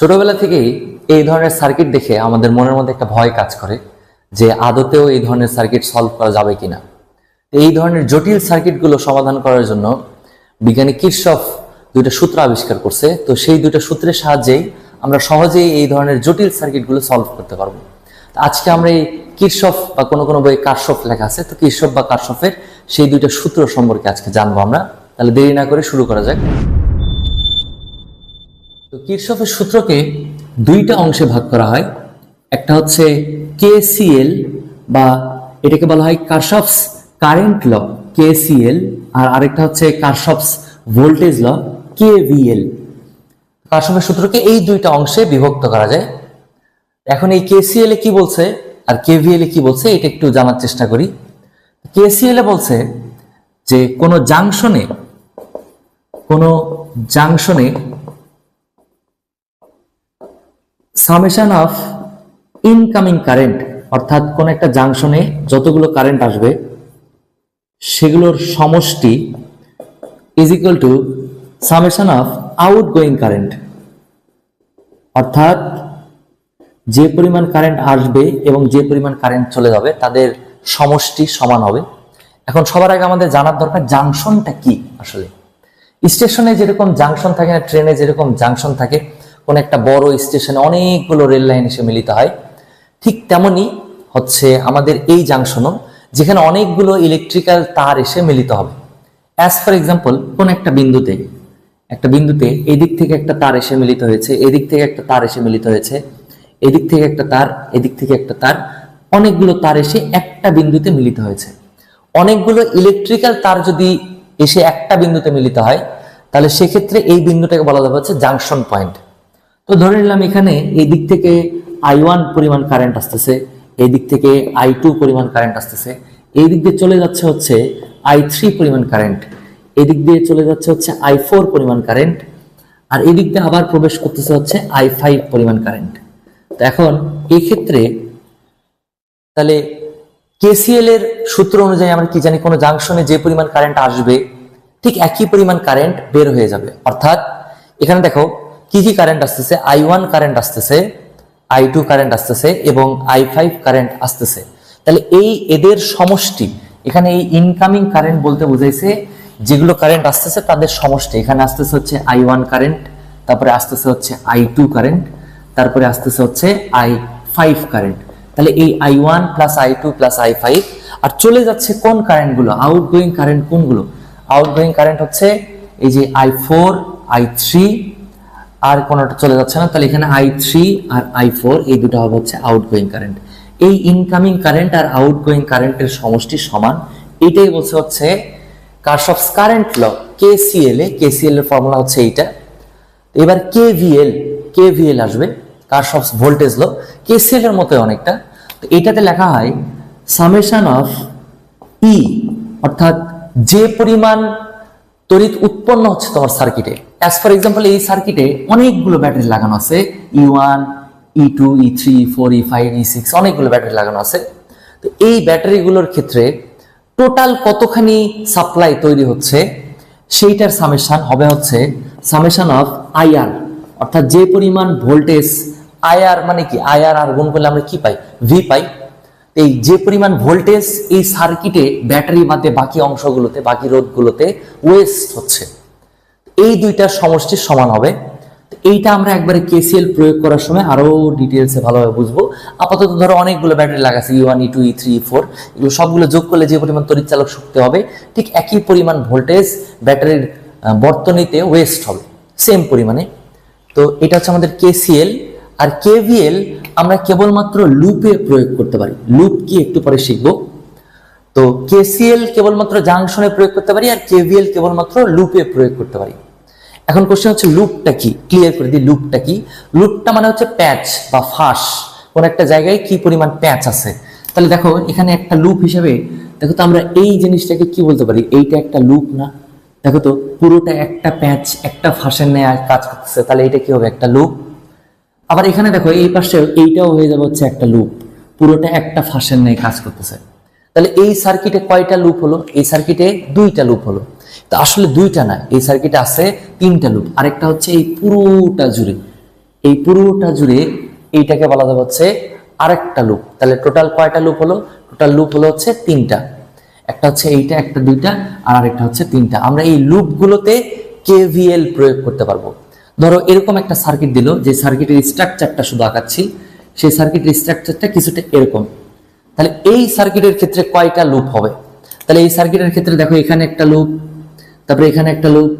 ছোটবেলা থেকেই এই ধরনের সার্কিট দেখে আমাদের মনের মধ্যে একটা ভয় কাজ করে যে আদতেও এই ধরনের সার্কিট সলভ করা যাবে কিনা। এই ধরনের জটিল সার্কিটগুলো সমাধান করার জন্য বিজ্ঞানী কিরশফ দুইটা সূত্র আবিষ্কার করছে। তো সেই দুইটা সূত্রের সাহায্যেই আমরা সহজেই এই ধরনের জটিল সার্কিটগুলো সলভ করতে পারব। আজকে আমরা এই কিরশফ বা কোনো কোনো বই কারশফ লেখা আছে। তো কিরশফ বা কারশফের সেই দুইটা সূত্র সম্পর্কে আজকে জানব আমরা। তাহলে দেরি না করে শুরু করা যাক। তো কিরশফের সূত্রকে দুইটা অংশে ভাগ করা হয়। একটা হচ্ছে কেসিএল বা এটাকে বলা হয় কারশফস কারেন্ট ল, কেসিএল, আর আরেকটা হচ্ছে কারশফস ভোল্টেজ ল, কেভিএল। কারশফের সূত্রকে এই দুইটা অংশে বিভক্ত করা যায়। এখন এই কেসিএল এ কি বলছে আর কেভিএল এ কি বলছে, এটা একটু জানার চেষ্টা করি। কেসিএল এ বলছে যে কোনো জাংশনে কোনো জাংশনে সামেশন অফ ইনকামিং কারেন্ট অর্থাৎ কোন একটা জাংশনে যতগুলো কারেন্ট আসবে, সেগুলোর সমষ্টি is equal to summation of outgoing current অর্থাৎ যে পরিমাণ কারেন্ট আসবে এবং যে পরিমাণ কারেন্ট চলে যাবে, তাদের সমষ্টি সমান হবে। এখন সবার আগে আমাদের জানার দরকার জাংশনটা কি আসলে? স্টেশনে যেরকম জাংশন থাকে না ট্রেনে যেরকম জাংশন থাকে কোন একটা বড় স্টেশনে অনেকগুলো রেল লাইন এসে মিলিত হয়। ঠিক তেমনি হচ্ছে আমাদের এই জাংশনও, যেখানে অনেকগুলো ইলেকট্রিক্যাল তার এসে মিলিত হবে। অ্যাজ ফর এক্সাম্পল কোন একটা বিন্দুতে একটা বিন্দুতে এদিক থেকে একটা তার এসে মিলিত হয়েছে, এদিক থেকে একটা তার এসে মিলিত হয়েছে, এদিক থেকে একটা তার, এদিক থেকে একটা তার, অনেকগুলো তার এসে একটা বিন্দুতে মিলিত হয়েছে। অনেকগুলো ইলেকট্রিক্যাল তার যদি এসে একটা বিন্দুতে মিলিত হয়, তাহলে সেক্ষেত্রে এই বিন্দুটাকে বলা যাবে হচ্ছে জাংশন পয়েন্ট। তো ধরে নিলাম এখানে এই দিক থেকে আই ওয়ান পরিমাণ কারেন্ট আসতেছে, এই দিক থেকে আই টু পরিমাণ কারেন্ট আসতেছে, এই দিক দিয়ে চলে যাচ্ছে হচ্ছে আই থ্রি পরিমাণ কারেন্ট এদিক দিয়ে চলে যাচ্ছে হচ্ছে আই ফোর পরিমাণ কারেন্ট আর এই দিক দিয়ে আবার প্রবেশ করতেছে হচ্ছে আই ফাইভ পরিমাণ কারেন্ট তো এখন এই ক্ষেত্রে তাহলে কেসিএল এর সূত্র অনুযায়ী আমরা কি জানি, কোনো জাংশনে যে পরিমাণ কারেন্ট আসবে, ঠিক একই পরিমাণ কারেন্ট বের হয়ে যাবে। অর্থাৎ এখানে দেখো কি কি কারেন্ট আসতেছে? আই ওয়ান কারেন্ট আসতেছে আই টু কারেন্ট আসতেছে এবং আই ফাইভ কারেন্ট আসতেছে। তাহলে এই এদের সমষ্টি, এখানে এই ইনকামিং কারেন্ট বলতে বুঝাইছে, যেগুলো কারেন্ট আসতেছে তাদের সমষ্টি। এখানে আসতেছে হচ্ছে আই ওয়ান কারেন্ট তারপরে আসতেছে হচ্ছে আই টু কারেন্ট তারপরে আসতেছে হচ্ছে আই ফাইভ কারেন্ট তাহলে এই I one plus I two plus I five আর চলে যাচ্ছে কোন কারেন্টগুলো আউট গোয়িং কারেন্ট কোনগুলো? আউট গোয়িং কারেন্ট হচ্ছে এই যে আই ফোর আই থ্রি আর কোনোটা চলে যাচ্ছে না, তাহলে এখানে আই থ্রি আর আই ফোর এই দুটো হবে হচ্ছে আউট গোয়িং কারেন্ট এই ইনকামিং কারেন্ট আর আউট গোয়িং কারেন্টের সমষ্টি সমান, এটাই বলছে হচ্ছে কারশফস কারেন্ট ল কেসিএল এ কেসিএল এর ফর্মুলা হচ্ছে এইটা। এবার কেভিএল কেভিএল আসবে, কারশফস ভোল্টেজ ল কেসিএল এর মতো অনেকটা। তো এটাতে লেখা হয় সামেশন অফ ই অর্থাৎ যে পরিমাণ তড়িৎ উৎপন্ন হচ্ছে তোমার সার্কিটে অ্যাজ ফর এক্সাম্পল এই সার্কিটে অনেকগুলো ব্যাটারি লাগানো আছে। E one E two E three four E five E six অনেকগুলো ব্যাটারি লাগানো আছে। তো এই ব্যাটারিগুলোর ক্ষেত্রে টোটাল কতখানি সাপ্লাই তৈরি হচ্ছে, সেইটার সামেশন হবে হচ্ছে সামেশন অফ আইআর অর্থাৎ যে পরিমাণ ভোল্টেজ আইআর মানে কি? আইআর আর গুণ করলে আমরা কি পাই? ভি পাই। এই যে পরিমাণ ভোল্টেজ এই সার্কিটে ব্যাটারি বাদে বাকি অংশগুলোতে, বাকি রোধগুলোতে ওয়েস্ট হচ্ছে। এই দুইটার সমষ্টি সমান হবে। তো এইটা আমরা একবারে কেসিএল প্রয়োগ করার সময় আরও ডিটেলসে ভালোভাবে বুঝব। আপাতত ধরো অনেকগুলো battery লাগাছে E one E two E three four এগুলো সবগুলো যোগ করলে যে পরিমাণ তড়িৎ চালক শক্তি হবে, ঠিক একই পরিমাণ ভোল্টেজ ব্যাটারির বর্তনীতে ওয়েস্ট হবে সেম পরিমাণে। তো এটা হচ্ছে আমাদের কেসিএল আর কেভিএল আমরা কেবলমাত্র লুপে প্রয়োগ করতে পারি। লুপ কি একটু পরে শিখব। তো কেসিএল কেবলমাত্র জাংশনে প্রয়োগ করতে পারি আর কেভিএল কেবলমাত্র লুপে প্রয়োগ করতে পারি। এখন কোশ্চেন হচ্ছে লুপটা কি? ক্লিয়ার করে দিই লুপটা কি? লুপটা মানে হচ্ছে প্যাচ বা ফাঁস। কোন একটা জায়গায় কি পরিমাণ প্যাচ আছে? তাহলে দেখো, এখানে একটা লুপ হিসেবে, দেখো তো আমরা এই জিনিসটাকে কি বলতে পারি? এইটা একটা লুপ না? দেখো তো, পুরোটা একটা প্যাচ একটা ফাঁসের নেয় কাজ করতেছে। তাহলে এটা কি হবে? একটা লুপ আবার এখানে দেখো, এই পাশে এইটাও হয়ে যাবে হচ্ছে একটা লুপ পুরোটা একটা ফাঁসের নেই কাজ করতেছে। তাহলে এই সার্কিটে কয়টা লুপ হলো? এই সার্কিটে দুইটা লুপ হলো। তো আসলে দুইটা না, এই সার্কিটে আছে তিনটা লুপ আরেকটা হচ্ছে এই পুরোটা জুড়ে। এই পুরোটা জুড়ে এইটাকে বলা যাবে হচ্ছে আরেকটা লুপ তাহলে টোটাল কয়টা লুপ হলো? টোটাল লুপ হলো হচ্ছে তিনটা। একটা হচ্ছে এইটা, একটা দুইটা, আর আরেকটা হচ্ছে তিনটা। আমরা এই লুপগুলোতে কেভিএল প্রয়োগ করতে পারব। ধরো এরকম একটা সার্কিট দিল, যে সার্কিটের স্ট্রাকচারটা শুধু আঁকাচ্ছি, সেই সার্কিটের স্ট্রাকচারটা কিছুটা এরকম। তাহলে এই সার্কিটের ক্ষেত্রে কয়টা লুপ হবে? তাহলে এই সার্কিটের ক্ষেত্রে দেখো এখানে একটা লুপ তারপরে এখানে একটা লুপ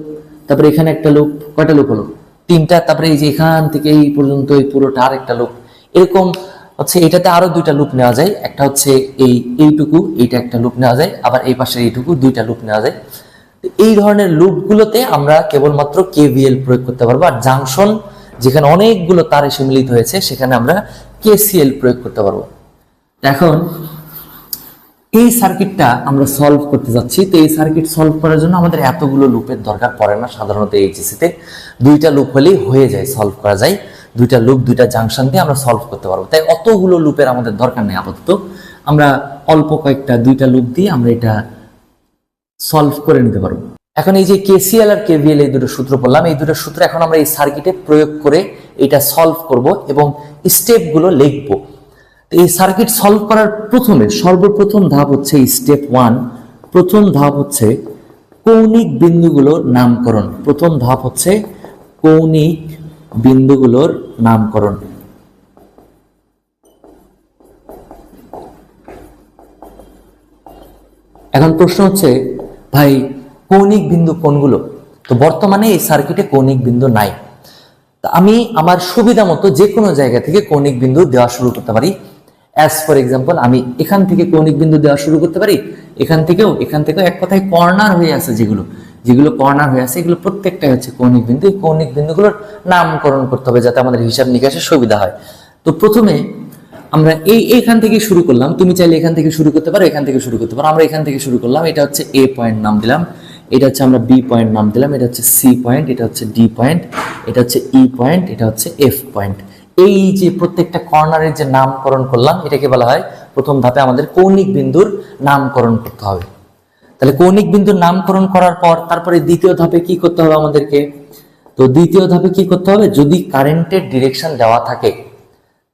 তারপরে এখানে একটা লুপ কয়টা লুপ হলো? তিনটা, তারপরে এই যে এখান থেকে এই পর্যন্ত এই পুরোটা আরেকটা লুপ এরকম হচ্ছে এটাতে আরও দুইটা লুপ নেওয়া যায়। একটা হচ্ছে এই, এইটুকু, এইটা একটা লুপ নেওয়া যায়। আবার এই পাশে এইটুকু দুইটা লুপ নেওয়া যায়। এই ধরনের লুপগুলোতে আমরা কেবলমাত্র কেভিএল প্রয়োগ করতে পারব। আর জাংশন যেখানে অনেকগুলো তার এসে মিলিত হয়েছে, সেখানে আমরা কেসিএল প্রয়োগ করতে পারব। এখন এই সার্কিটটা আমরা সলভ করতে যাচ্ছি। তো এই সার্কিট সলভ করার জন্য আমাদের এতগুলো লুপের দরকার পড়ে না, সাধারণত এইচএসি তে। দুইটা লুপ হলেই হয়ে যায় সলভ করা যায়। দুইটা লুপ, দুইটা জাংশন দিয়ে আমরা সলভ করতে পারব। তাই অতগুলো লুপের আমাদের দরকার নেই আপাতত। আমরা অল্প কয়েকটা, দুইটা লুপ দিয়ে আমরা এটা সলভ করে নিতে পারব। এখন এই যে কেসিএল আর কেভিএল এই দুটো সূত্র বললাম এই দুটো সূত্র এখন আমরা এই সার্কিটে প্রয়োগ করে এটা সলভ করব এবং স্টেপগুলো লিখব। এই সার্কিট সলভ করার প্রথমে সর্বপ্রথম ধাপ হচ্ছে স্টেপ ওয়ান প্রথম ধাপ হচ্ছে কৌণিক বিন্দুগুলোর নামকরণ। প্রথম ধাপ হচ্ছে কৌণিক বিন্দুগুলোর নামকরণ। এখন প্রশ্ন হচ্ছে, ভাই, কৌণিক বিন্দু কোনগুলো? তো বর্তমানে এই সার্কিটে কৌণিক বিন্দু নাই। আমি আমার সুবিধা মতো যে কোনো জায়গা থেকে কৌণিক বিন্দু দেওয়া শুরু করতে পারি। অ্যাজ ফর এক্সাম্পল আমি এখান থেকে কৌণিক বিন্দু দেওয়া শুরু করতে পারি। এখান থেকেও এখান থেকেও এক কথায় কর্নার হয়ে আছে যেগুলো। যেগুলো কর্নার হয়ে আছে, এগুলো প্রত্যেকটাই হচ্ছে কৌণিক বিন্দু। এই কৌণিক বিন্দুগুলোর নামকরণ করতে হবে যাতে আমাদের হিসাব নিকাশে সুবিধা হয়। তো প্রথমে আমরা এই এখান থেকে শুরু করলাম। তুমি চাইলে এখান থেকে শুরু করতে পারো, এখান থেকে শুরু করতে পারো। আমরা এখান থেকে শুরু করলাম। এটা হচ্ছে এ পয়েন্ট নাম দিলাম। এটা হচ্ছে আমরা বি পয়েন্ট নাম দিলাম। এটা হচ্ছে সি পয়েন্ট এটা হচ্ছে ডি পয়েন্ট এটা হচ্ছে ই পয়েন্ট এটা হচ্ছে এফ পয়েন্ট এই যে প্রত্যেকটা কর্নারের যে নামকরণ করলাম, এটাকে বলা হয় প্রথম ধাপে আমাদের কৌণিক বিন্দুর নামকরণ করতে হবে। তাহলে কৌণিক বিন্দুর নামকরণ করার পর তারপরে দ্বিতীয় ধাপে কি করতে হবে আমাদেরকে? তো দ্বিতীয় ধাপে কি করতে হবে? যদি কারেন্টের ডিরেকশন দেওয়া থাকে,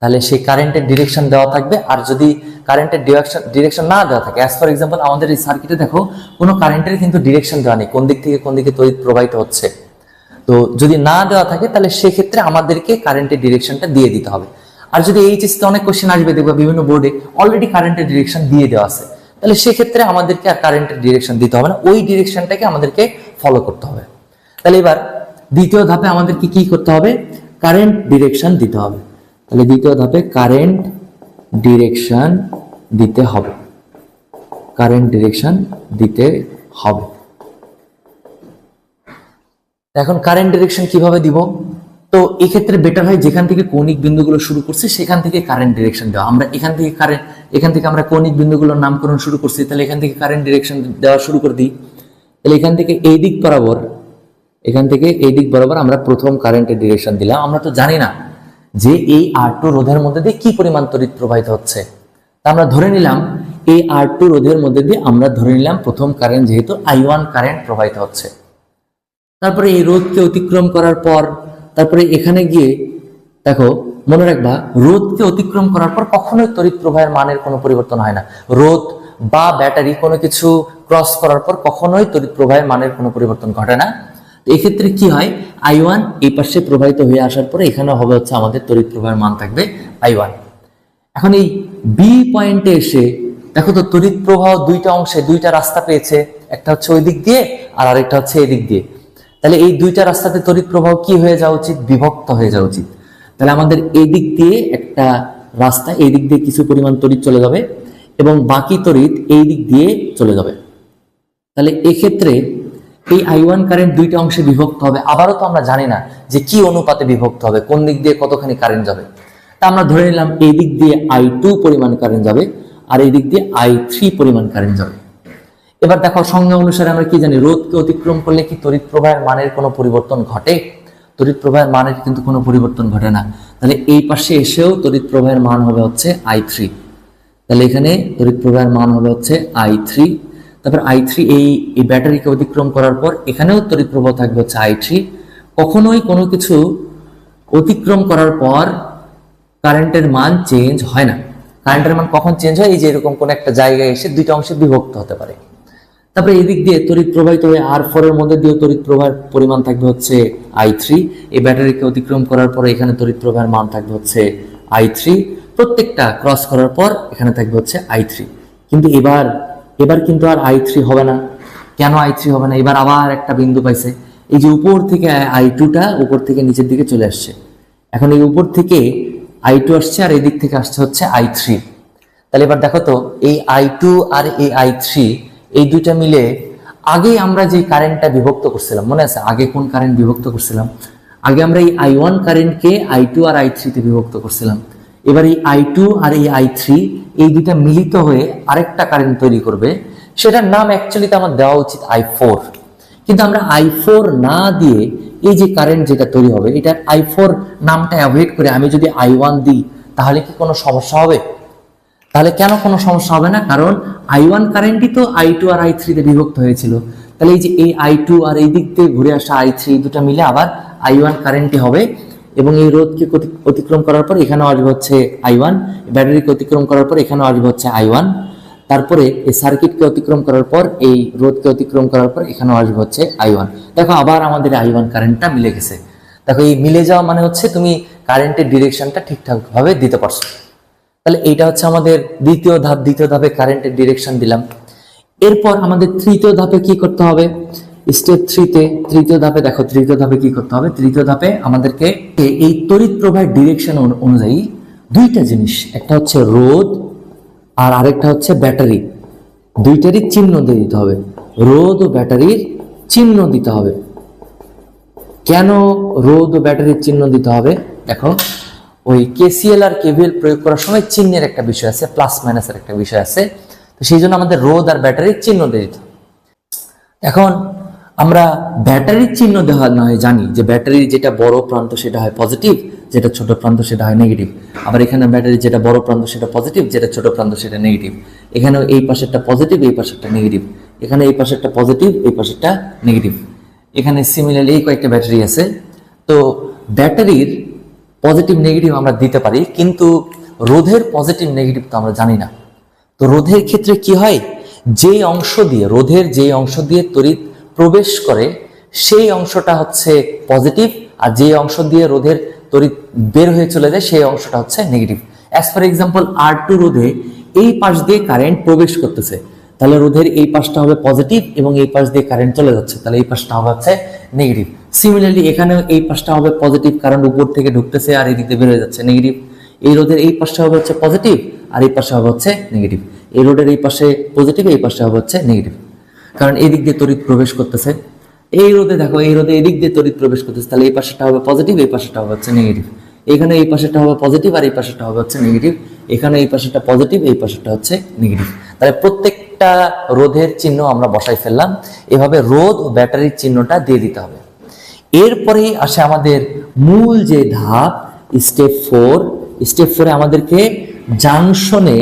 তাহলে সেই কারেন্টের ডিরেকশন দেওয়া থাকবে। আর যদি কারেন্টের ডিরেকশন ডিরেকশন না দেওয়া থাকে অ্যাজ ফর এক্সাম্পল আমাদের এই সার্কিটে দেখো, কোনো কারেন্টের কিন্তু ডিরেকশন দেওয়া নেই। কোন দিক থেকে কোন দিকে তড়িৎ প্রবাহিত হচ্ছে? তো যদি না দেওয়া থাকে, তাহলে সেক্ষেত্রে আমাদেরকে কারেন্টের ডিরেকশনটা দিয়ে দিতে হবে। আর যদি এইচএসতে অনেক কোশ্চেন আসবে, দেখবে বিভিন্ন বোর্ডে অলরেডি কারেন্টের ডিরেকশন দিয়ে দেওয়া আছে। তাহলে সেক্ষেত্রে আমাদেরকে আর কারেন্টের ডিরেকশন দিতে হবে না। ওই ডিরেকশনটাকে আমাদেরকে ফলো করতে হবে। তাহলে এবার দ্বিতীয় ধাপে আমাদেরকে কি করতে হবে? কারেন্ট ডিরেকশন দিতে হবে। তাহলে দ্বিতীয় ধাপে কারেন্ট ডিরেকশন দিতে হবে। কারেন্ট ডিরেকশন দিতে হবে। এখন কারেন্ট ডিরেকশন কীভাবে দিব? তো এক্ষেত্রে বেটার হয় যেখান থেকে কৌণিক বিন্দুগুলো শুরু করছি, সেখান থেকে কারেন্ট ডিরেকশন দেওয়া। আমরা এখান থেকে কারেন্ট এখান থেকে আমরা কৌণিক বিন্দুগুলোর নামকরণ শুরু করছি, তাহলে এখান থেকে কারেন্ট ডিরেকশন দেওয়া শুরু করে দিই। তাহলে এখান থেকে এই দিক বরাবর, এখান থেকে এই দিক বরাবর আমরা প্রথম কারেন্টের ডিরেকশন দিলাম। আমরা তো জানি না যে এই আর টু রোধের মধ্যে দিয়ে কি পরিমাণ তড়িৎ প্রবাহিত হচ্ছে। তা আমরা ধরে নিলাম, এই আর টু রোধের মধ্যে দিয়ে আমরা ধরে নিলাম প্রথম কারেন্ট যেহেতু আই ওয়ান কারেন্ট প্রবাহিত হচ্ছে। তারপরে এই রোধকে অতিক্রম করার পর, তারপরে এখানে গিয়ে, দেখো, মনে রাখবা, রোধকে অতিক্রম করার পর কখনোই তড়িৎ প্রবাহের মানের কোনো পরিবর্তন হয় না। রোধ বা ব্যাটারি কোনো কিছু ক্রস করার পর কখনোই তড়িৎ প্রবাহের মানের কোনো পরিবর্তন ঘটে না। এক্ষেত্রে কি হয়? আই ওয়ান এই পাশে প্রবাহিত হয়ে আসার পরে এখানে হবে হচ্ছে আমাদের তড়িৎ প্রবাহের মান থাকবে আই ওয়ান এখন এই বি পয়েন্টে এসে, দেখো তো তড়িৎ প্রবাহ দুইটা অংশে দুইটা রাস্তা পেয়েছে, একটা হচ্ছে ওই দিক দিয়ে আর আরেকটা হচ্ছে এই দিক দিয়ে। তাহলে এই দুইটা রাস্তাতে তড়িৎ প্রবাহ কি হয়ে যাওয়া উচিত? বিভক্ত হয়ে যাওয়া উচিত। তাহলে আমাদের এই দিক দিয়ে একটা রাস্তা এই দিক দিয়ে কিছু পরিমাণ তড়িৎ চলে যাবে এবং বাকি তড়িৎ এই দিক দিয়ে চলে যাবে। তাহলে এক্ষেত্রে এই আই ওয়ান কারেন্ট দুইটা অংশে বিভক্ত হবে। আবারও তো আমরা জানি না যে কি অনুপাতে বিভক্ত হবে, কোন দিক দিয়ে কতখানি কারেন্ট যাবে। তা আমরা ধরে নিলাম এই দিক দিয়ে আই টু পরিমাণ কারেন্ট যাবে আর এই দিক দিয়ে আই থ্রি পরিমাণ কারেন্ট যাবে। এবার দেখো, সংজ্ঞা অনুসারে আমরা কি জানি, রোধকে অতিক্রম করলে কি তড়িৎ প্রবাহের মানের কোনো পরিবর্তন ঘটে? তড়িৎ প্রবাহের মানের কিন্তু কোনো পরিবর্তন ঘটে না। তাহলে এই পাশে এসেও তড়িৎ প্রবাহের মান হবে হচ্ছে আই থ্রি তাহলে এখানে তড়িৎ প্রবাহের মান হবে হচ্ছে আই থ্রি তারপর আই থ্রি এই এই ব্যাটারিকে অতিক্রম করার পর এখানেও তড়িৎ প্রবাহ থাকবে হচ্ছে আই থ্রি কখনোই কোনো কিছু অতিক্রম করার পর কারেন্টের মান চেঞ্জ হয় না। কারেন্টের মান কখন চেঞ্জ হয়? এই যে এরকম কোন একটা জায়গায় এসে দুইটা অংশে বিভক্ত হতে পারে। তারপরে এদিক দিয়ে তড়িৎ প্রবাহিত হয়ে আর ফোর এর মধ্যে দিয়ে তড়িৎ প্রবাহের পরিমাণ থাকবে হচ্ছে আই থ্রি এই ব্যাটারিকে অতিক্রম করার পরে এখানে তড়িৎ প্রবাহের মান থাকবে হচ্ছে আই থ্রি প্রত্যেকটা ক্রস করার পর এখানে থাকবে হচ্ছে আই থ্রি কিন্তু এবার এবার কিন্তু আর আই থ্রি হবে না। কেন আই থ্রি হবে না? এবার আবার একটা বিন্দু পাইছে। এই যে উপর থেকে আই টুটা উপর থেকে নিচের দিকে চলে আসছে। এখন এই উপর থেকে আই টু আসছে আর এই দিক থেকে আসছে হচ্ছে আই থ্রি তাহলে এবার দেখো তো, এই আই টু আর এই আই থ্রি এই দুইটা মিলে আগে আমরা যে কারেন্টটা বিভক্ত করছিলাম, মনে আছে? আগে কোন কারেন্ট বিভক্ত করছিলাম? আগে আমরা এই আই ওয়ান কারেন্টকে আই টু আর আই থ্রিতে বিভক্ত করছিলাম। এবার এই আই টু আর এই আই থ্রি এই দুইটা মিলিত হয়ে আরেকটা কারেন্ট তৈরি করবে। সেটার নাম অ্যাকচুয়ালি আমার দেওয়া উচিত আই ফোর কিন্তু আমরা আই ফোর না দিয়ে এই যে কারেন্ট যেটা তৈরি হবে, এটার আই ফোর নামটা অ্যাভয়েড করে আমি যদি আই ওয়ান দিই, তাহলে কি কোনো সমস্যা হবে? তাহলে কেন কোনো সমস্যা হবে না? কারণ আই ওয়ান কারেন্টই তো আই টু আর আই থ্রিতে বিভক্ত হয়েছিল। তাহলে এই যে এই আই টু আর এই দিক থেকে ঘুরে আসা আই থ্রি দুটা মিলে আবার আই ওয়ান কারেন্টই হবে এবং এই রোধকে অতিক্রম করার পর এখানেও আসবে হচ্ছে আই ওয়ান ব্যাটারিকে অতিক্রম করার পর এখানেও আসবে হচ্ছে আই ওয়ান তারপরে এই সার্কিটকে অতিক্রম করার পর, এই রোধকে অতিক্রম করার পর এখানেও আসবে হচ্ছে আই ওয়ান দেখো আবার আমাদের আই ওয়ান কারেন্টটা মিলে গেছে। দেখো এই মিলে যাওয়া মানে হচ্ছে তুমি কারেন্টের ডিরেকশনটা ঠিকঠাক ভাবে দিতে পারছ। তাহলে এইটা হচ্ছে আমাদের দ্বিতীয় ধাপ, দ্বিতীয় ধাপে কারেন্টের ডিরেকশন দিলাম। এরপর আমাদের তৃতীয় ধাপে কি করতে হবে? স্টেপ থ্রিতে তৃতীয় ধাপে দেখো, তৃতীয় ধাপে কি করতে হবে? তৃতীয় ধাপে আমাদেরকে এই তড়িৎ প্রবাহের ডিরেকশন অনুযায়ী দুইটা জিনিস, একটা হচ্ছে রোধ আর আরেকটা হচ্ছে ব্যাটারি দুইটারই চিহ্ন দিয়ে দিতে হবে। রোধ ও ব্যাটারির চিহ্ন দিতে হবে। কেন রোধ ও ব্যাটারির চিহ্ন দিতে হবে? দেখো ওই কেসিএল আর কেভিএল প্রয়োগ করার সময় চিহ্নের একটা বিষয় আছে প্লাস মাইনাসের একটা বিষয় আছে। তো সেই জন্য আমাদের রোধ আর ব্যাটারির চিহ্ন দিয়ে দিতে। এখন আমরা ব্যাটারির চিহ্ন দেওয়া নয় জানি যে ব্যাটারির যেটা বড় প্রান্ত সেটা হয় পজিটিভ যেটা ছোট প্রান্ত সেটা হয় নেগেটিভ আবার এখানে ব্যাটারির যেটা বড় প্রান্ত সেটা পজিটিভ যেটা ছোট প্রান্ত সেটা নেগেটিভ এখানেও এই পাশেরটা পজিটিভ এই পাশেরটা নেগেটিভ এখানে এই পাশেরটা পজিটিভ এই পাশেরটা নেগেটিভ এখানে সিমিলারলি এই কয়েকটা ব্যাটারি আছে। তো ব্যাটারির পজিটিভ নেগেটিভ আমরা দিতে পারি, কিন্তু রোধের পজিটিভ নেগেটিভ তো আমরা জানি না। তো রোধের ক্ষেত্রে কি হয়? যে অংশ দিয়ে, রোধের যে অংশ দিয়ে তড়িৎ প্রবেশ করে, সেই অংশটা হচ্ছে পজিটিভ আর যে অংশ দিয়ে রোধের তড়িৎ বের হয়ে চলে যায়, সেই অংশটা হচ্ছে negative as for example R two রোধে এই পাশ দিয়ে কারেন্ট প্রবেশ করতেছে। তাহলে রোধের এই পাশটা হবে পজিটিভ এবং এই পাশ দিয়ে কারেন্ট চলে যাচ্ছে। তাহলে এই পাশটা হবে হচ্ছে নেগেটিভ সিমিলারলি এখানেও এই পাশটা হবে পজিটিভ কারণ উপর থেকে ঢুকতেছে আর এদিকে বের হয়ে যাচ্ছে নেগেটিভ এই রোধের এই পাশটা হবে হচ্ছে পজিটিভ আর এই পাশে হবে হচ্ছে নেগেটিভ এই রোডের এই পাশে পজিটিভ এই পাশে হবে হচ্ছে নেগেটিভ কারণ এদিক দিয়ে তড়িৎ প্রবেশ করতেছে। এই রোদে দেখো, এই রোদে এদিক দিয়ে তড়িৎ প্রবেশ করতেছে। তাহলে এই পাশেটা হবে পজিটিভ এই পাশেটা হবে হচ্ছে নেগেটিভ এখানে এই পাশেটা হবে পজিটিভ আর এই পাশেটা হবে হচ্ছে নেগেটিভ এখানে এই পাশেটা পজিটিভ এই পাশেটা হচ্ছে নেগেটিভ তাহলে প্রত্যেকটা রোধের চিহ্ন আমরা বসাই ফেললাম। এভাবে রোধ ও ব্যাটারির চিহ্নটা দিয়ে দিতে হবে। এরপরেই আসে আমাদের মূল যে ধাপ স্টেপ ফোর স্টেপ ফোরে আমাদেরকে জাংশনে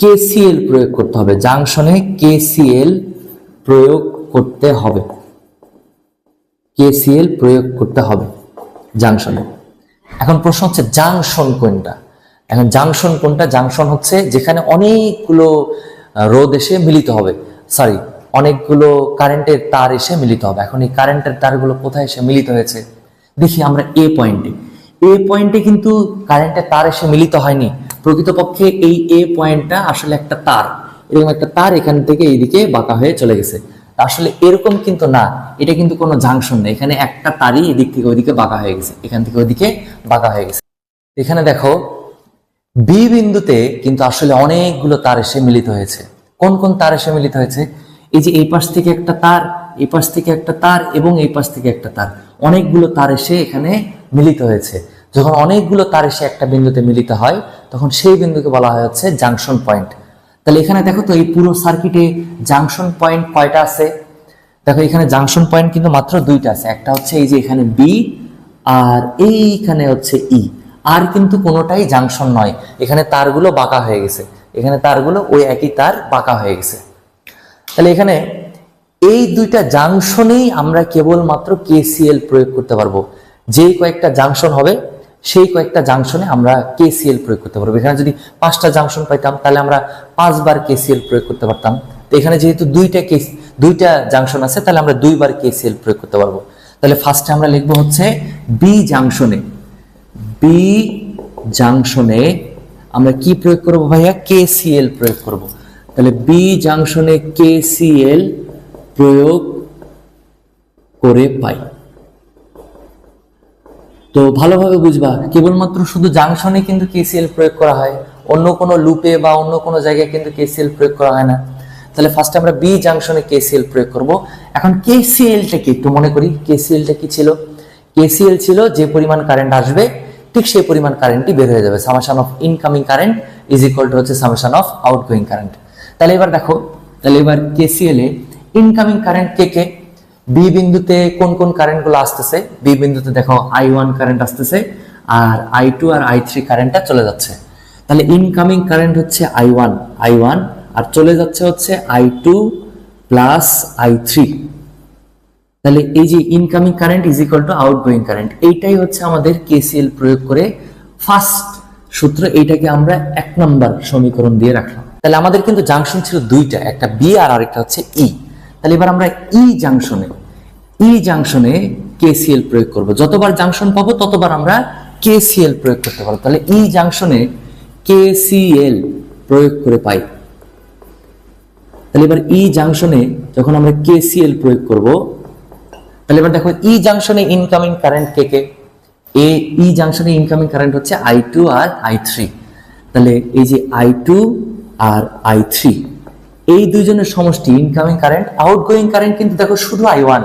কেসিএল প্রয়োগ করতে হবে। জাংশনে কেসিএল প্রয়োগ করতে হবে। কেসিএল প্রয়োগ করতে হবে জাংশনে এখন প্রশ্ন হচ্ছে জাংশন কোনটা? এখন জাংশন কোনটা? জাংশন হচ্ছে যেখানে অনেকগুলো রোদ এসে মিলিত হবে। সরি অনেকগুলো কারেন্টের তার এসে মিলিত হবে। এখন এই কারেন্টের তারগুলো কোথায় এসে মিলিত হয়েছে? দেখি আমরা এ। পয়েন্টে এ পয়েন্টে কিন্তু কারেন্টের তার এসে মিলিত হয়নি। প্রকৃতপক্ষে এই এ পয়েন্টটা আসলে একটা তার। এরকম একটা তার এখান থেকে এইদিকে বাঁকা হয়ে চলে গেছে। আসলে এরকম কিন্তু না। এটা কিন্তু কোনো জাংশন না। এখানে একটা তারই এদিক থেকে ওইদিকে বাঁকা হয়ে গেছে। এখান থেকে ওইদিকে বাঁকা হয়ে গেছে। এখানে দেখো বি বিন্দুতে কিন্তু আসলে অনেকগুলো তার এসে মিলিত হয়েছে। কোন কোন তার এসে মিলিত হয়েছে? এই যে এই পাশ থেকে একটা তার, এই পাশ থেকে একটা তার এবং এই পাশ থেকে একটা তার, অনেকগুলো তার এসে এখানে মিলিত হয়েছে। যখন অনেকগুলো তার এসে একটা বিন্দুতে মিলিত হয়, তখন সেই বিন্দুকে বলা হয় হচ্ছে জাংশন পয়েন্ট। তাহলে এখানে দেখো তো এই পুরো সার্কিটে জাংশন পয়েন্ট কয়টা আছে? দেখো এখানে জাংশন পয়েন্ট কিন্তু মাত্র দুইটা আছে। একটা হচ্ছে এই যে এখানে বি আর এইখানে হচ্ছে ই আর কিন্তু কোনোটাই জাংশন নয়। এখানে তারগুলো বাঁকা হয়ে গেছে। এখানে তারগুলো ওই একই তার বাঁকা হয়ে গেছে। তাহলে এখানে এই দুইটা জাংশনেই আমরা কেবলমাত্র কেসিএল প্রয়োগ করতে পারব। যেই কয়েকটা জাংশন হবে, সেই কয়েকটা জাংশনে আমরা কেসিএল প্রয়োগ করতে পারব। এখানে যদি পাঁচটা জাংশন পাইতাম, তাহলে আমরা পাঁচবার কেসিএল প্রয়োগ করতে পারতাম। তো এখানে যেহেতু দুইটা কেস, দুইটা জাংশন আছে, তাহলে আমরা দুইবার কেসিএল প্রয়োগ করতে পারব। তাহলে ফার্স্টে আমরা লিখব হচ্ছে বি জাংশনে। বি জাংশনে আমরা কি প্রয়োগ করব ভাইয়া? কেসিএল প্রয়োগ করব। তাহলে বি জাংশনে কেসিএল প্রয়োগ করে পাই। তো ভালোভাবে বুঝবা, কেবলমাত্র শুধু জাংশনে কিন্তু কেসিএল প্রয়োগ করা হয়, অন্য কোনো লুপে বা অন্য কোনো জায়গায় কিন্তু কেসিএল প্রয়োগ করা হয় না। তাহলে ফার্স্টে আমরা বি জাংশনে কেসিএল প্রয়োগ করব। এখন কেসিএলটা কি? একটু মনে করি কেসিএলটা কি ছিল? কেসিএল ছিল যে পরিমাণ কারেন্ট আসবে ঠিক সেই পরিমাণ কারেন্টই বের হয়ে যাবে। Summation of incoming current is equal to হচ্ছে সামেশন অফ আউটগোয়িং কারেন্ট তাহলে এবার দেখো, তাহলে এবার কেসিএল এ ইনকামিং কারেন্ট কে কে? বি বিন্দুতে কোন কোন কারেন্টগুলো আসতেছে? বি বিন্দুতে দেখো আই ওয়ান কারেন্ট আসতেছে আর আই টু আর আই থ্রি কারেন্টটা চলে যাচ্ছে। তাহলে ইনকামিং কারেন্ট হচ্ছে আই ওয়ান আই ওয়ান আর চলে যাচ্ছে হচ্ছে I two plus I three তাহলে এই যে incoming current is equal to outgoing current এইটাই হচ্ছে আমাদের কেসিএল প্রয়োগ করে ফার্স্ট সূত্র, এইটাকে আমরা এক নম্বর সমীকরণ দিয়ে রাখলাম। তাহলে আমাদের কিন্তু জাংশন ছিল দুইটা, একটা বি আর আরেকটা হচ্ছে ই তাহলে এবার আমরা ই জাংশনে ই জাংশনে কেসিএল প্রয়োগ করব। যতবার জাংশন পাবো, ততবার আমরা কেসিএল প্রয়োগ করতে পারব। তাহলে ই জাংশনে কেসিএল প্রয়োগ করে পাই। তাহলে এবার ই জাংশনে যখন আমরা কেসিএল প্রয়োগ করব তাহলে এবার দেখো ই জাংশনে ইনকামিং কারেন্ট কে কে? এ ই জাংশনে ইনকামিং কারেন্ট হচ্ছে আই টু আর আই থ্রি তাহলে এই যে আই টু আর আই থ্রি এই দুইজনের সমষ্টি ইনকামিং কারেন্ট আউটগোয়িং কারেন্ট কিন্তু দেখো শুধু আই ওয়ান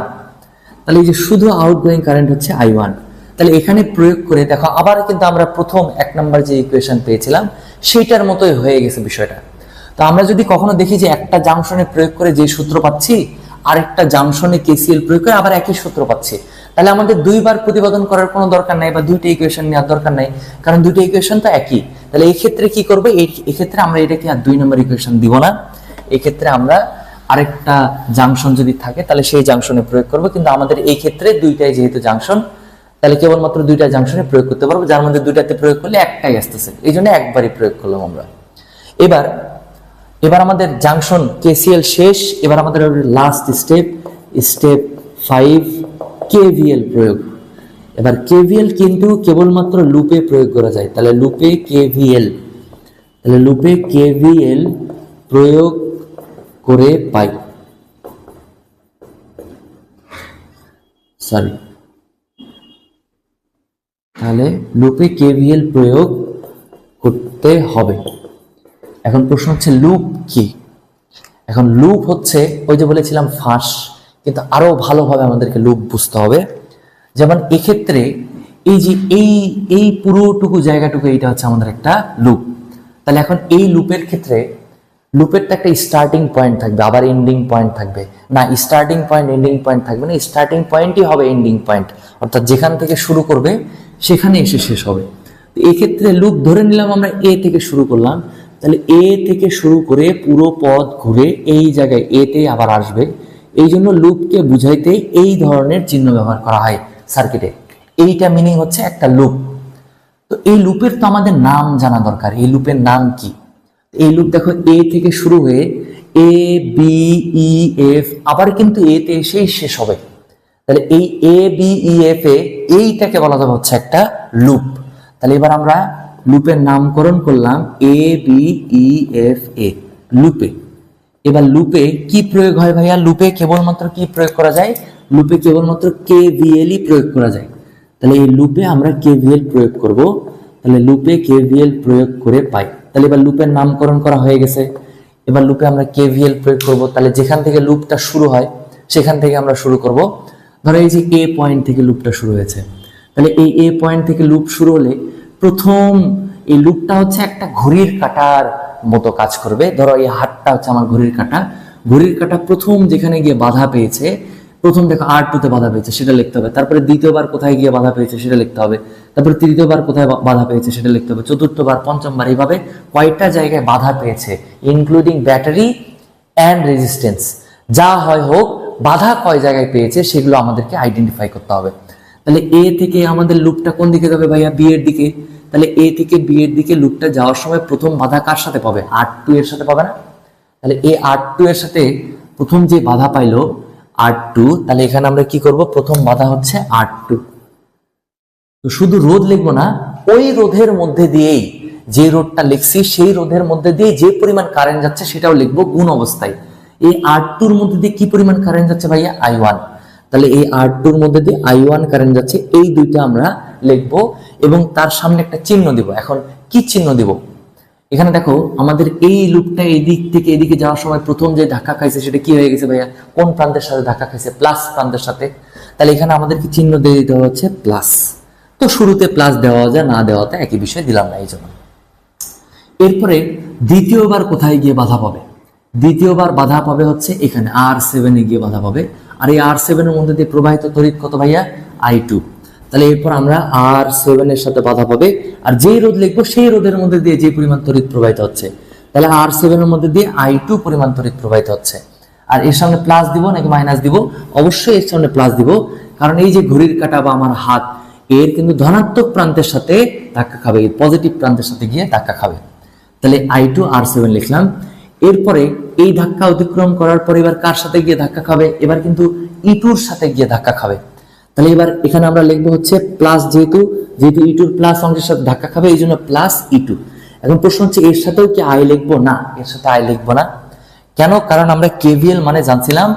তাহলে এই যে শুধু আউটগোয়িং কারেন্ট হচ্ছে আই ওয়ান তাহলে এখানে প্রয়োগ করে দেখো আবার কিন্তু আমরা প্রথম এক নম্বর যে ইকুয়েশন পেয়েছিলাম, সেইটার মতোই হয়ে গেছে বিষয়টা। তো আমরা যদি কখনো দেখি যে একটা জাংশনে প্রয়োগ করে যে সূত্র পাচ্ছি আরেকটা জাংশনে কেসিএল প্রয়োগ করে আবার একই সূত্র পাচ্ছি। তাহলে আমাদের দুইবার প্রতিপাদন করার কোনো দরকার নাই বা দুইটা ইকুয়েশন নেওয়ার দরকার নাই, কারণ দুইটা ইকুয়েশন তো একই। তাহলে এই ক্ষেত্রে কি করবে? এই এক্ষেত্রে আমরা এটাকে আর দুই নম্বর ইকুয়েশন দিব না। এক্ষেত্রে আমরা আরেকটা জাংশন যদি থাকে, তাহলে সেই জাংশনে প্রয়োগ করব। কিন্তু আমাদের এই ক্ষেত্রে দুইটাই যেহেতু জাংশন, তাহলে কেবলমাত্র দুইটা জাংশনে প্রয়োগ করতে পারব। যার মধ্যে দুইটাতে প্রয়োগ করলে একটাই আসতেছে। এই জন্য একবারই প্রয়োগ করলাম আমরা। এবার এবার আমাদের জাংশন কেসিএল শেষ, এবার আমাদের last step step five KVL প্রয়োগ। এবার কেভিএল কিন্তু কেবলমাত্র লুপে প্রয়োগ করা যায়। তাহলে লুপে কেভিএল তাহলে লুপে কেভিএল প্রয়োগ করে পাই। সরি তাহলে লুপে কেভিএল প্রয়োগ করতে হবে। এখন প্রশ্ন হচ্ছে লুপ কি? এখন লুপ হচ্ছে, ওই যে বলেছিলাম ফাঁস, কিন্তু আরও ভালোভাবে আমাদেরকে লুপ বুঝতে হবে। যেমন এক্ষেত্রে এই যে এই এই পুরোটুকু জায়গাটুকু এইটা হচ্ছে আমাদের একটা লুপ তাহলে এখন এই লুপের ক্ষেত্রে লুপের তো একটা স্টার্টিং পয়েন্ট থাকবে, আবার এন্ডিং পয়েন্ট থাকবে। না স্টার্টিং পয়েন্ট এন্ডিং পয়েন্ট থাকবে না স্টার্টিং পয়েন্টই হবে এন্ডিং পয়েন্ট অর্থাৎ যেখান থেকে শুরু করবে, সেখানে এসে শেষ হবে। এক্ষেত্রে লুপ ধরে নিলাম আমরা এ থেকে শুরু করলাম। তাহলে এ থেকে শুরু করে পুরো পথ ঘুরে এই জায়গায় এতে আবার আসবে। এই জন্য লুপকে বুঝাইতে এই ধরনের চিহ্ন ব্যবহার করা হয় সার্কিটে এইটা মিনিং হচ্ছে একটা লুপ। তো এই লুপের তো আমাদের নাম জানা দরকার। এই লুপের নাম কি? এই লুপ দেখো, এ থেকে শুরু হয়ে এ, বি, ই, এফ আবার কিন্তু এতে এসেই শেষ হবে। তাহলে এই এ, বি, ই, এফ এ এইটাকে বলা যাবে হচ্ছে একটা লুপ। তাহলে এবার আমরা লুপের নামকরণ করলাম এ বি ই এফ এ লুপে। এবার লুপে কি প্রয়োগ হয় ভাইয়া? লুপে কেবলমাত্র কি প্রয়োগ করা যায়? লুপে কেবলমাত্র কে ভিএলই প্রয়োগ করা যায়। তাহলে এই লুপে আমরা কেভিএল প্রয়োগ করব। তাহলে লুপে কেভিএল প্রয়োগ করে পাই। তাহলে এবার লুপের নামকরণ করা হয়ে গেছে। এবার লুপে আমরা কেভিএল প্রয়োগ করব। তাহলে যেখান থেকে লুপটা শুরু হয়, সেখান থেকে আমরা শুরু করব। ধরো এই যে এ পয়েন্ট থেকে লুপটা শুরু হয়েছে। তাহলে এই এ পয়েন্ট থেকে লুপ শুরু হলে প্রথম এই লুপটা হচ্ছে একটা ঘড়ির কাটার মতো কাজ করবে। ধরো এই হাতটা হচ্ছে আমার ঘড়ির কাটা। ঘড়ির কাটা প্রথম যেখানে গিয়ে বাধা পেয়েছে, প্রথম দেখো আর টুতে বাধা পেয়েছে, সেটা লিখতে হবে। তারপরে দ্বিতীয়বার কোথায় গিয়ে বাধা পেয়েছে, সেটা লিখতে হবে। তারপরে তৃতীয়বার কোথায় বাধা পেয়েছে, সেটা লিখতে হবে। চতুর্থবার, পঞ্চমবার, এইভাবে কয়েকটা জায়গায় বাধা পেয়েছে ইনক্লুডিং ব্যাটারি অ্যান্ড রেজিস্ট্যান্স যা হয় হোক, বাধা কয় জায়গায় পেয়েছে, সেগুলো আমাদেরকে আইডেন্টিফাই করতে হবে। তাহলে এ থেকে আমাদের লুপটা কোন দিকে যাবে ভাইয়া? বি এর দিকে। তাহলে এ থেকে বি এর দিকে লুপটা যাওয়ার সময় প্রথম বাধা কার সাথে পাবে? আর টু এর সাথে পাবে না? তাহলে এ আর টু এর সাথে প্রথম যে বাধা পাইলো আর টু তাহলে এখানে আমরা কি করব? প্রথম বাধা হচ্ছে আর টু তো শুধু রোধ লিখব না, ওই রোধের মধ্যে দিয়েই যে রোধটা লিখছি, সেই রোধের মধ্যে দিয়ে যে পরিমাণ কারেন্ট যাচ্ছে, সেটাও লিখব গুণ অবস্থায়। এই আর টুর মধ্যে দিয়ে কি পরিমাণ কারেন্ট যাচ্ছে ভাইয়া? আই ওয়ান তাহলে এই আর টুর মধ্যে দিয়ে আই ওয়ান কারেন্ট যাচ্ছে, এই দুইটা আমরা লিখব এবং তার সামনে একটা চিহ্ন দিব। এখন কি চিহ্ন দিব? এখানে দেখো, আমাদের এই লুপটা এই দিক থেকে এদিকে যাওয়ার সময় প্রথম যে ধাক্কা খাইছে সেটা কি হয়ে গেছে ভাইয়া? কোন প্রান্তের সাথে ধাক্কা খাইছে? প্লাস প্রান্তের সাথে। তাহলে এখানে আমাদেরকে চিহ্ন দিয়ে দিতে হচ্ছে? প্লাস তো শুরুতে প্লাস দেওয়া যায়, না দেওয়াতে একই বিষয় দিলাম না, এই জন্য। এরপরে দ্বিতীয়বার কোথায় গিয়ে বাধা পাবে? দ্বিতীয়বার বাধা পাবে হচ্ছে এখানে আর সেভেনে গিয়ে বাধা পাবে। আর এই আর সেভেনের মধ্যে দিয়ে প্রবাহিত তড়িৎ কত ভাইয়া? আই টু তাহলে এরপর আমরা আর সেভেনের সাথে বাধা পাবে। আর যেই রোধ লিখব, সেই রোধের মধ্যে দিয়ে যে পরিমাণ তড়িৎ প্রবাহিত হচ্ছে। তাহলে আর সেভেনের মধ্যে দিয়ে আই টু পরিমাণ তড়িৎ প্রবাহিত হচ্ছে। আর এর সামনে প্লাস দিব নাকি মাইনাস দিব? অবশ্যই এর সামনে প্লাস দিব। কারণ এই যে ঘড়ির কাটা বা আমার হাত, এর কিন্তু ধনাত্মক প্রান্তের সাথে ধাক্কা খাবে। পজিটিভ প্রান্তের সাথে গিয়ে ধাক্কা খাবে। তাহলে আই টু আর সেভেন লিখলাম। এরপরে এই ধাক্কা অতিক্রম করার পরে এবার কার সাথে গিয়ে ধাক্কা খাবে? এবার কিন্তু ইটুর সাথে গিয়ে ধাক্কা খাবে। তাহলে এবার এখানে আমরা লিখব হচ্ছে প্লাস যেহেতু যেহেতু ইটুর প্লাস অংশের সাথে ধাক্কা খাবে, এই জন্য প্লাস ইটু এখন প্রশ্ন হচ্ছে, এর সাথেও কি আই লিখব? না, এর সাথে আই লিখব না। কেন? কারণ আমরা কেভিএল মানে জানছিলাম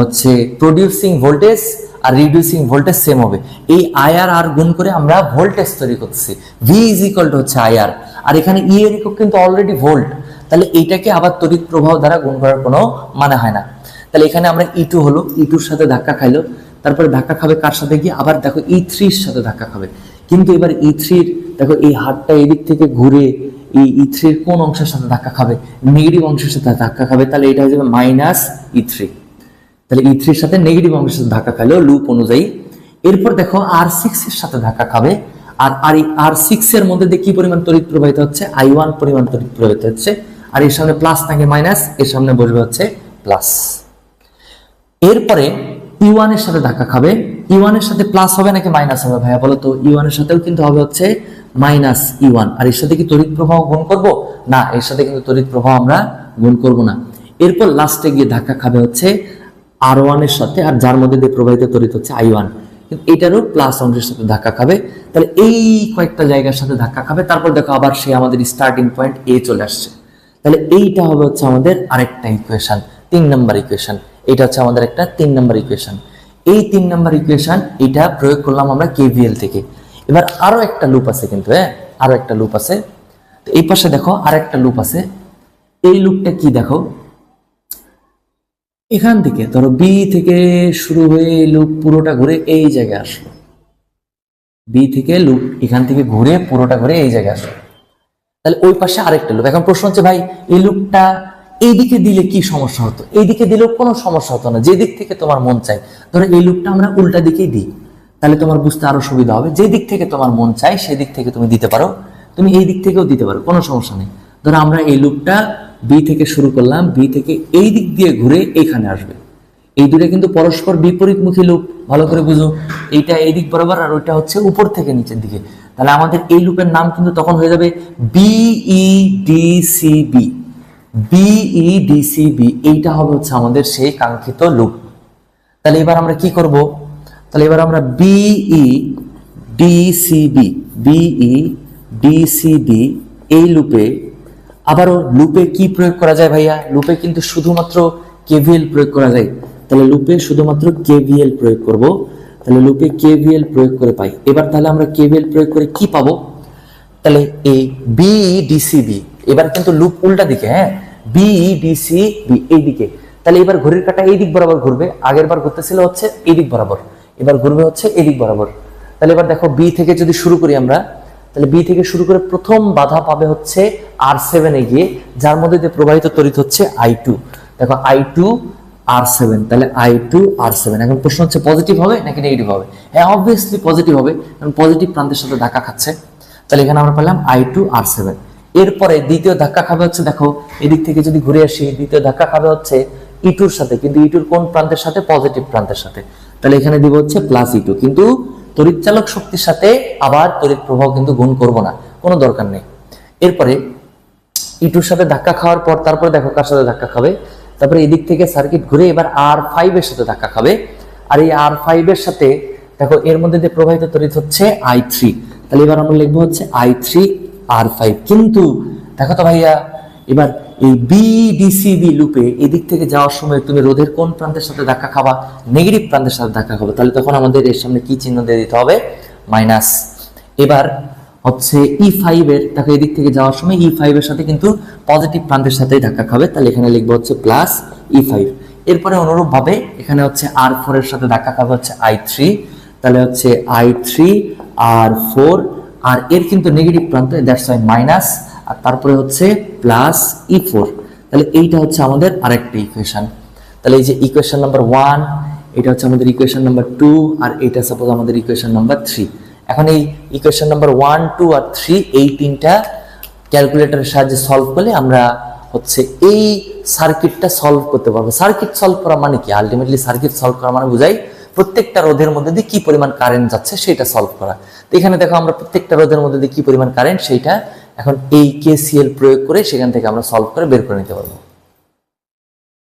হচ্ছে প্রডিউসিং ভোল্টেজ আর রিডিউসিং ভোল্টেজ সেম হবে। এই আইআর আর আর গুণ করে আমরা ভোল্টেজ তৈরি করতেছি। ভি ইজ ইকুয়াল টু হচ্ছে আইআর আর এখানে ই এর একক কিন্তু অলরেডি ভোল্ট তাহলে এইটাকে আবার তড়িৎ প্রবাহ দ্বারা গুণ করার কোনো মানে হয় না। তাহলে এখানে আমরা ই টু হলো ই টুর সাথে ধাক্কা খাইলো, তারপরে ধাক্কা খাবে কার সাথে গিয়ে? আবার দেখো ই থ্রির সাথে ধাক্কা খাবে। কিন্তু এবার ই থ্রির দেখো এই হাতটা এদিক থেকে ঘুরে এই ই থ্রির কোন অংশের সাথে ধাক্কা খাবে? নেগেটিভ অংশের সাথে ধাক্কা খাবে। তাহলে এটা হয়ে যাবে মাইনাস ই থ্রি তাহলে ই থ্রির সাথে নেগেটিভ অংশের সাথে ধাক্কা খাইলো লুপ অনুযায়ী। এরপর দেখো আর সিক্স এর সাথে ধাক্কা খাবে। আর আর আর সিক্স এর মধ্যে দিয়ে কি পরিমাণ তড়িৎ প্রবাহিত হচ্ছে? আই ওয়ান পরিমাণ তড়িৎ প্রবাহিত হচ্ছে। আর এর সামনে প্লাস থাকে মাইনাস এর সামনে বসবে হচ্ছে প্লাস এরপরে ই এর সাথে ধাক্কা খাবে। ই এর সাথে প্লাস হবে নাকি মাইনাস হবে ভাইয়া বলো তো? ই এর সাথেও কিন্তু হবে হচ্ছে মাইনাস ই আর এর সাথে কি তড়িৎ প্রবাহ গুণ করব? না, এর সাথে কিন্তু তড়িৎ প্রবাহ আমরা গুণ করব না। এরপর লাস্টে গিয়ে ধাক্কা খাবে হচ্ছে আর ওয়ানের সাথে, আর যার মধ্যে দিয়ে প্রবাহিত তড়িৎ হচ্ছে আই ওয়ান কিন্তু এটারও প্লাস অংশের সাথে ধাক্কা খাবে। তাহলে এই কয়েকটা জায়গার সাথে ধাক্কা খাবে। তারপর দেখো আবার সে আমাদের স্টার্টিং পয়েন্ট এ চলে আসছে। তাহলে এইটা হবে হচ্ছে আমাদের আরেকটা ইকুয়েশন তিন নাম্বার ইকুয়েশন এটা হচ্ছে আমাদের একটা তিন নাম্বার ইকুয়েশন এই তিন নাম্বার ইকুয়েশন এটা প্রয়োগ করলাম আমরা কেভিএল থেকে। এবার আরও একটা লুপ আছে কিন্তু হ্যাঁ? আরও একটা লুপ আছে। তো এই পাশে দেখো আর একটা লুপ আছে। এই লুপটা কি দেখো? এখান থেকে ধরো বি থেকে শুরু হয়ে লুপ পুরোটা ঘুরে এই জায়গায় আসলো। বি থেকে লুপ এখান থেকে ঘুরে পুরোটা ঘুরে এই জায়গায় আসলো। তাহলে ওই পাশে আরেকটা লুপ এখন প্রশ্ন হচ্ছে, ভাই, এই লুপটা এইদিকে দিলে কি সমস্যা হতো? এইদিকে দিলেও কোনো সমস্যা হতো না। যে দিক থেকে তোমার মন চাই ধরো এই লুপটা আমরা উল্টা দিকেই দিই। তাহলে তোমার বুঝতে আরও সুবিধা হবে। যে দিক থেকে তোমার মন চাই সেই দিক থেকে তুমি দিতে পারো। তুমি এই দিক থেকেও দিতে পারো, কোনো সমস্যা নেই। ধরো আমরা এই লুপটা বি থেকে শুরু করলাম। বি থেকে এই দিক দিয়ে ঘুরে এইখানে আসবে। এই দুটো কিন্তু পরস্পর বিপরীতমুখী লুপ ভালো করে বুঝো, এইটা এই দিক বরাবর আর ওইটা হচ্ছে উপর থেকে নিচের দিকে। তাহলে আমাদের এই লুপের নাম কিন্তু তখন হয়ে যাবে BE B BE D C B এইটা হবে হচ্ছে আমাদের সেই কাঙ্ক্ষিত লুপ। তাহলে এবার আমরা কি করব? তাহলে এবার আমরা বিই ডিসিবি বিই ডিসিবি এই লুপে আবারও লুপে কি প্রয়োগ করা যায় ভাইয়া? লুপে কিন্তু শুধুমাত্র কেভিএল প্রয়োগ করা যায়। তাহলে লুপে শুধুমাত্র কেভিএল প্রয়োগ করব। তাহলে লুপে কেভিএল প্রয়োগ করে পাই। এবার তাহলে আমরা কেভিএল প্রয়োগ করে কি পাবো? তাহলে এই বিই ডিসিবি এবার কিন্তু লুপ উল্টা দিকে হ্যাঁ? বিই ডিসিবি এই দিকে তাহলে এবার ঘড়ির কাঁটা এই দিক বরাবর ঘুরবে। আগের বার ঘুরতেছিল হচ্ছে এই দিক বরাবর। এবার ঘুরবে হচ্ছে এই দিক বরাবর। তাহলে এবার দেখো বি থেকে যদি শুরু করি আমরা, তাহলে বি থেকে শুরু করে প্রথম বাধা পাবে হচ্ছে আর সেভেনে গিয়ে, যার মধ্যে প্রবাহিত তড়িৎ হচ্ছে আই টু দেখো আই টু আর সেভেন তাহলে আই টু আর সেভেন এখন প্রশ্ন হচ্ছে পজিটিভ হবে নাকি নেগেটিভ হবে? হ্যাঁ অবভিয়াসলি পজিটিভ হবে, কারণ পজিটিভ প্রান্তের সাথে ধাক্কা খাচ্ছে। তাহলে এখানে আমরা পেলাম আই টু আর সেভেন এরপরে দ্বিতীয় ধাক্কা খাবে হচ্ছে, দেখো, এদিক থেকে যদি ঘুরে আসি, দ্বিতীয় ধাক্কা খাবে হচ্ছে ইটুর সাথে, কিন্তু ইটুর কোন প্রান্তের সাথে? পজিটিভ প্রান্তের সাথে। তাহলে এখানে দিব হচ্ছে প্লাস ইটু কিন্তু তড়িৎচালক শক্তির সাথে আবার তড়িৎ প্রবাহ কিন্তু গুণ করব না, কোনো দরকার নেই। এরপরে ইটুর সাথে ধাক্কা খাওয়ার পর, তারপরে দেখো কার সাথে ধাক্কা খাবে? তারপরে এদিক থেকে সার্কিট ঘুরে এবার আর ফাইভের সাথে ধাক্কা খাবে। আর এই আর ফাইভের সাথে দেখো, এর মধ্যে দিয়ে প্রবাহিত তড়িৎ হচ্ছে আই থ্রি তাহলে এবার আমরা লিখব হচ্ছে আই থ্রি আর ফাইভ কিন্তু দেখো তো ভাইয়া, এবার এই বিডিসিবি লুপে এদিক থেকে যাওয়ার সময় তুমি রোধের কোন প্রান্তের সাথে ধাক্কা খাবা? নেগেটিভ প্রান্তের সাথে ধাক্কা খাবে। তাহলে তখন আমাদের এর সামনে কি চিহ্ন দিয়ে দিতে হবে? মাইনাস এবার হচ্ছে ই ফাইভ এর দেখো এদিক থেকে যাওয়ার সময় ই ফাইভ এর সাথে কিন্তু পজিটিভ প্রান্তের সাথেই ধাক্কা খাবে। তাহলে এখানে লিখব হচ্ছে প্লাস ই ফাইভ এরপরে অনুরূপ ভাবে এখানে হচ্ছে আর ফোর এর সাথে ধাক্কা খাবে হচ্ছে আই থ্রি তাহলে হচ্ছে আই থ্রি আর ফোর আর এর কিন্তু নেগেটিভ প্রান্ত দ্যাটস ওয়াই মাইনাস আর তারপরে হচ্ছে প্লাস ই ফোর তাহলে এইটা হচ্ছে আমাদের আরেকটা ইকুয়েশন তাহলে এই যে ইকুয়েশন নাম্বার ওয়ান এটা হচ্ছে আমাদের ইকুয়েশন নাম্বার টু আর এটা সাপোজ আমাদের ইকুয়েশন নাম্বার থ্রি এখন এই ইকুয়েশন নাম্বার ওয়ান টু আর থ্রি এই তিনটা ক্যালকুলেটরের সাহায্যে সলভ করলে আমরা হচ্ছে এই সার্কিটটা সলভ করতে পারব। সার্কিট সলভ করা মানে কি? আলটিমেটলি সার্কিট সলভ করা মানে বোঝাই প্রত্যেকটা রোধের মধ্যে দিয়ে কি পরিমাণ কারেন্ট যাচ্ছে সেটা সলভ করা। তো এখানে দেখো আমরা প্রত্যেকটা রোধের মধ্যে দিয়ে কি পরিমাণ কারেন্ট সেইটা এখন এই কেসিএল প্রয়োগ করে সেখান থেকে আমরা সলভ করে বের করে নিতে পারব।